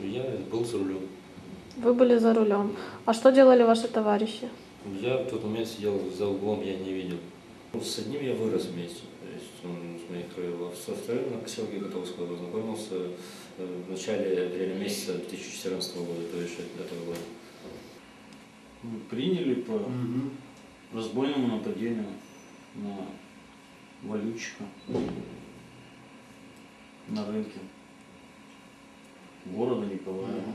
Я был за рулем. Вы были за рулем. А что делали ваши товарищи? Я в тот момент сидел за углом, я не видел. Ну, С одним я вырос вместе, то есть он с моих краев. А со вторым на поселке Котовского познакомился э, в начале апреля месяца 2014 года, то есть этого года. Мы приняли по разбойному нападению на валютчика на рынке города Николаева.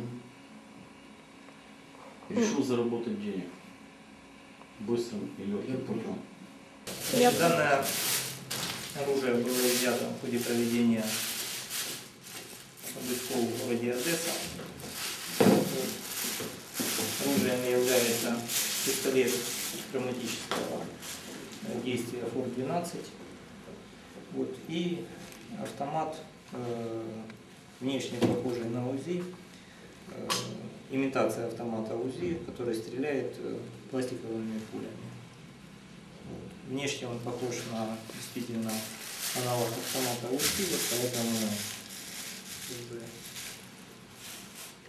Решил заработать денег быстрым и легким путем. Я- Данное оружие было изъято в ходе проведения обысков в городе Одесса. Оружием является пистолет травматического действия ФОК-12 вот, и автомат, э, внешне похожий на УЗИ, э, имитация автомата УЗИ, который стреляет э, пластиковыми пулями. Вот. Внешне он похож на действительно аналог автомата УЗИ, вот поэтому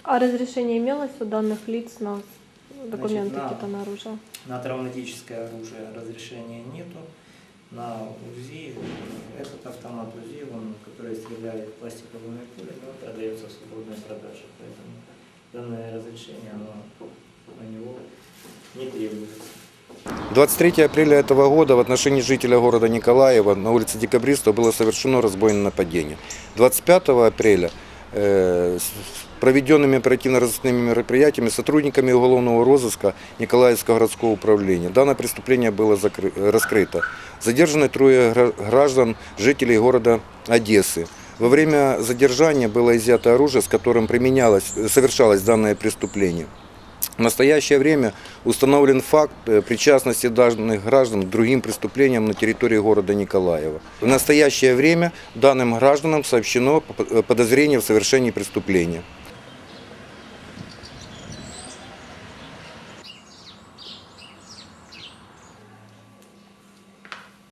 А разрешение имелось у данных лиц на документы какие-то на оружие? на травматическое оружие разрешения нету. На УЗИ, этот автомат УЗИ, стреляет пластиковыми пулями, он продается в свободной продаже. Поэтому данное разрешение, оно на него не требуется. 23 апреля этого года в отношении жителя города Николаева на улице Декабристов было совершено разбойное нападение. 25 апреля э, проведенными оперативно-розыскными мероприятиями сотрудниками уголовного розыска Николаевского городского управления данное преступление было закры- э, раскрыто. Задержаны трое гра- граждан, жителей города Одессы. Во время задержания было изъято оружие, с которым применялось, э, совершалось данное преступление. В настоящее время установлен факт э, причастности данных граждан к другим преступлениям на территории города Николаева. В настоящее время данным гражданам сообщено э, подозрение в совершении преступления.